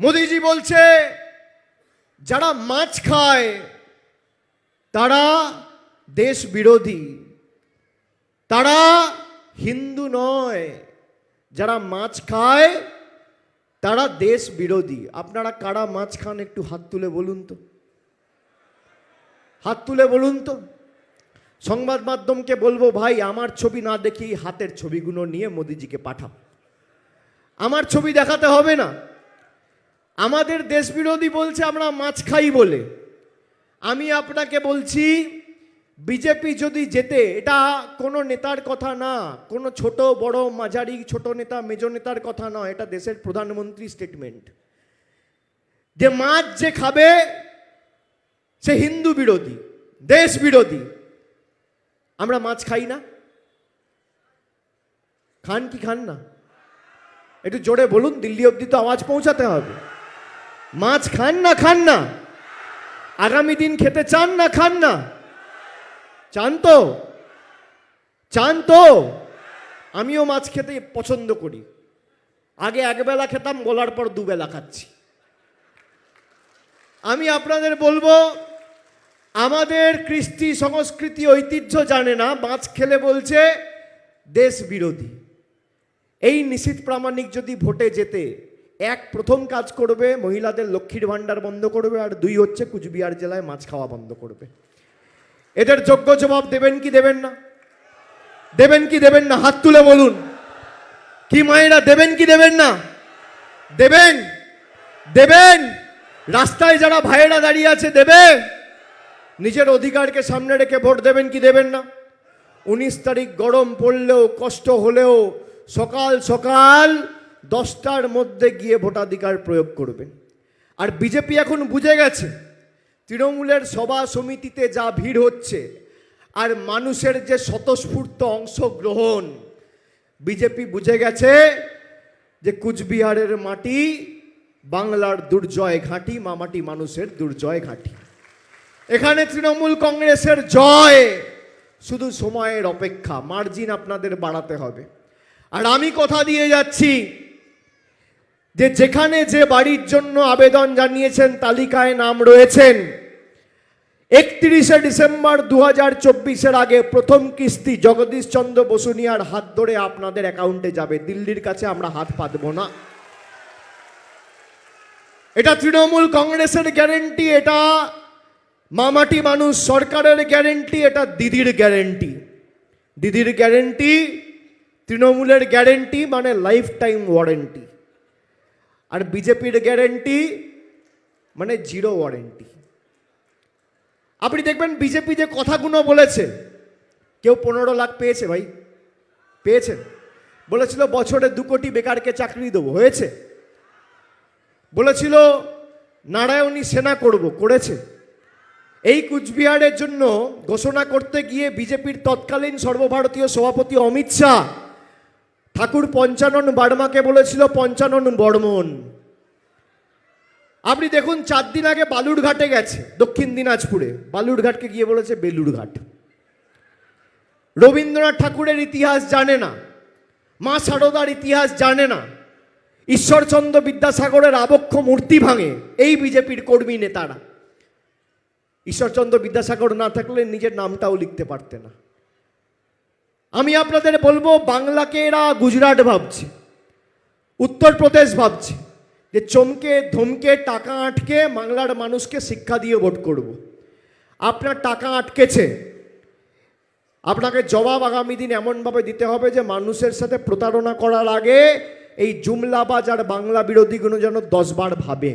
মোদিজি বলছে, যারা মাছ খায়, তারা দেশ বিরোধী তারা হিন্দু নয়। যারা মাছ খায়, তারা দেশ বিরোধী আপনারা কারা মাছ খান একটু হাত তুলে বলুন তো। হাত তুলে বলুন তো। সংবাদ মাধ্যমকে বলব, ভাই, আমার ছবি না দেখি, হাতের ছবিগুলো নিয়ে মোদিজিকে পাঠাও। আমার ছবি দেখাতে হবে না। আমাদের দেশ বিরোধী বলছে আমরা মাছ খাই বলে। আমি আপনাকে বলছি, বিজেপি যদি যেতে এটা কোনো নেতার কথা না, কোনো ছোট, বড়, মাঝারি, ছোট নেতা মেজ নেতার কথা নয় এটা দেশের প্রধানমন্ত্রী স্টেটমেন্ট যে মাছ যে খাবে, সে হিন্দু বিরোধী, দেশ বিরোধী। আমরা মাছ খাই না। খান কি খান না? একটু জোরে বলুন, দিল্লি অবধি তো আওয়াজ পৌঁছাতে হবে। মাছ খান না খান না। আগামী দিন খেতে চান না, খান না। চান তো। চান তো। আমিও মাছ খেতে পছন্দ করি। আগে একবেলা খেতাম, বলার পর দুবেলা খাচ্ছি। আমি আপনাদের বলব, আমাদের কৃষ্টি সংস্কৃতি ঐতিহ্য জানে না, মাছ খেলে বলছে দেশ বিরোধী। এই নিশীত প্রামাণিক যদি ভোটে যেতে এক প্রথম কাজ করবে, মহিলাদের লক্ষ্মীর ভাণ্ডার বন্ধ করবে আর দুই হচ্ছে কুচবিহার জেলায় মাছ খাওয়া বন্ধ করবে। এদের যোগ্য জবাব দেবেন কি দেবেন না? দেবেন কি দেবেন না? হাত তুলে বলুন। কি মায়েরা, দেবেন কি দেবেন না? দেবেন দেবেন। রাস্তায় যারা ভাইয়েরা দাঁড়িয়ে আছে দেবে নিজের অধিকারকে সামনে রেখে ভোট দেবেন কি দেবেন না? উনিশ তারিখ গরম পড়লেও, কষ্ট হলেও, সকাল সকাল দশটার মধ্যে গিয়ে ভোটাধিকার প্রয়োগ করবেন আর বিজেপি এখন বুঝে গেছে, তৃণমূলের সভা সমিতিতে যা ভিড় হচ্ছে, আর মানুষের যে স্বতঃস্ফূর্ত অংশগ্রহণ, বিজেপি বুঝে গেছে যে কুচবিহারের মাটি বাংলার দুর্জয় ঘাঁটি, মামাটি মানুষের দুর্জয় ঘাঁটি। এখানে তৃণমূল কংগ্রেসের জয় শুধু সময়ের অপেক্ষা, মার্জিন আপনাদের বাড়াতে হবে। আর আমি কথা দিয়ে যাচ্ছি যে যেখানে যে বাড়ির জন্য আবেদন জানিয়েছেন, তালিকায় নাম রয়েছেন। একত্রিশে ডিসেম্বর দু হাজার চব্বিশের আগে প্রথম কিস্তি জগদীশ চন্দ্র বসুনিয়ার হাত ধরে আপনাদের অ্যাকাউন্টে যাবে। দিল্লির কাছে আমরা হাত পাতব না। এটা তৃণমূল কংগ্রেসের গ্যারেন্টি, এটা মামাটি মানুষ সরকারের গ্যারেন্টি, এটা দিদির গ্যারেন্টি। দিদির গ্যারেন্টি, তৃণমূলের গ্যারেন্টি মানে লাইফ টাইম ওয়ারেন্টি। আর বিজেপির গ্যারেন্টি মানে জিরো ওয়ারেন্টি আপনি দেখবেন বিজেপি যে কথাগুলো বলেছে, কেউ পনেরো লাখ পেয়েছে ভাই, পেয়েছে। বলেছিল, বছরে দু কোটি বেকারকে চাকরি দেবো, হয়েছে। বলেছিল, নারায়ণী সেনা করব, করেছে। এই কুচবিহারের জন্য ঘোষণা করতে গিয়ে বিজেপির তৎকালীন সর্বভারতীয় সভাপতি অমিত শাহ ঠাকুর পঞ্চানন বার্মাকে বলেছিল, পঞ্চানন বর্মন আপনি দেখুন, চার দিন আগে বালুরঘাটে গেছে, দক্ষিণ দিনাজপুরে। বালুরঘাটকে গিয়ে বলেছে, বেলুরঘাট। রবীন্দ্রনাথ ঠাকুরের ইতিহাস জানে না, মা সারদার ইতিহাস জানে না, ঈশ্বরচন্দ্র বিদ্যাসাগরের আবক্ষ মূর্তি ভাঙে, এই বিজেপির কর্মী নেতারা। ঈশ্বরচন্দ্র বিদ্যাসাগর না থাকলে নিজের নামটাও লিখতে পারতে না। আমি আপনাদের বলব, বাংলাকে এরা গুজরাট ভাবছে, উত্তরপ্রদেশ ভাবছে, যে চমকে ধমকে টাকা আটকে বাংলার মানুষকে শিক্ষা দিয়ে ভোট করব। আপনার টাকা আটকেছে, আপনাকে জবাব আগামী দিন এমনভাবে দিতে হবে যে মানুষের সাথে প্রতারণা করার আগে এই জুমলাবাজ আর বাংলা বিরোধীগুলো যেন দশবার ভাবে